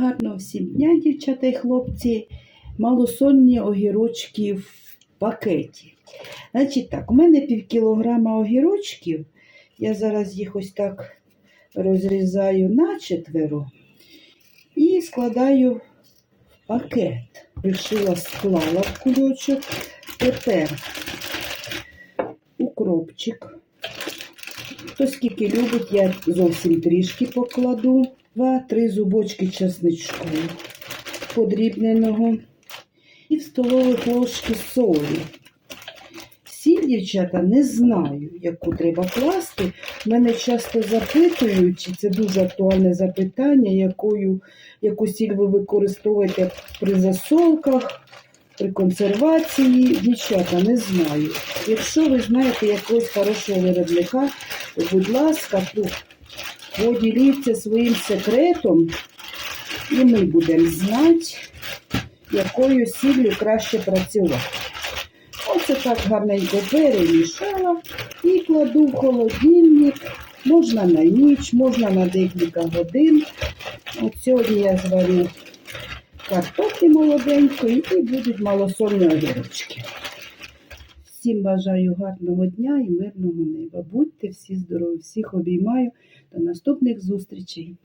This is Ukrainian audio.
Гарного всім дня, дівчата і хлопці. Малосольні огірочки в пакеті. Значить так, у мене пів кілограма огірочків. Я зараз їх ось так розрізаю на четверо і складаю в пакет. Пришила, склала в кульочок. Тепер укропчик. Хто скільки любить, я зовсім трішки покладу. Два-три зубочки чесничку подрібненого і в столових ложки солі. Сіль, дівчата, не знаю, яку треба класти. Мене часто запитують, і це дуже актуальне запитання, якою, яку сіль ви використовуєте при засолках, при консервації. Дівчата, не знаю. Якщо ви знаєте якогось хорошого виробника, будь ласка, тут поділіться своїм секретом, і ми будемо знати, якою сіллю краще працювати. Оце так гарненько перемішала і кладу в холодильник. Можна на ніч, можна на декілька годин. От сьогодні я зварю картоплі молоденької і будуть малосольні огірочки. Всім бажаю гарного дня і мирного неба. Будьте всі здорові, всіх обіймаю. До наступних зустрічей.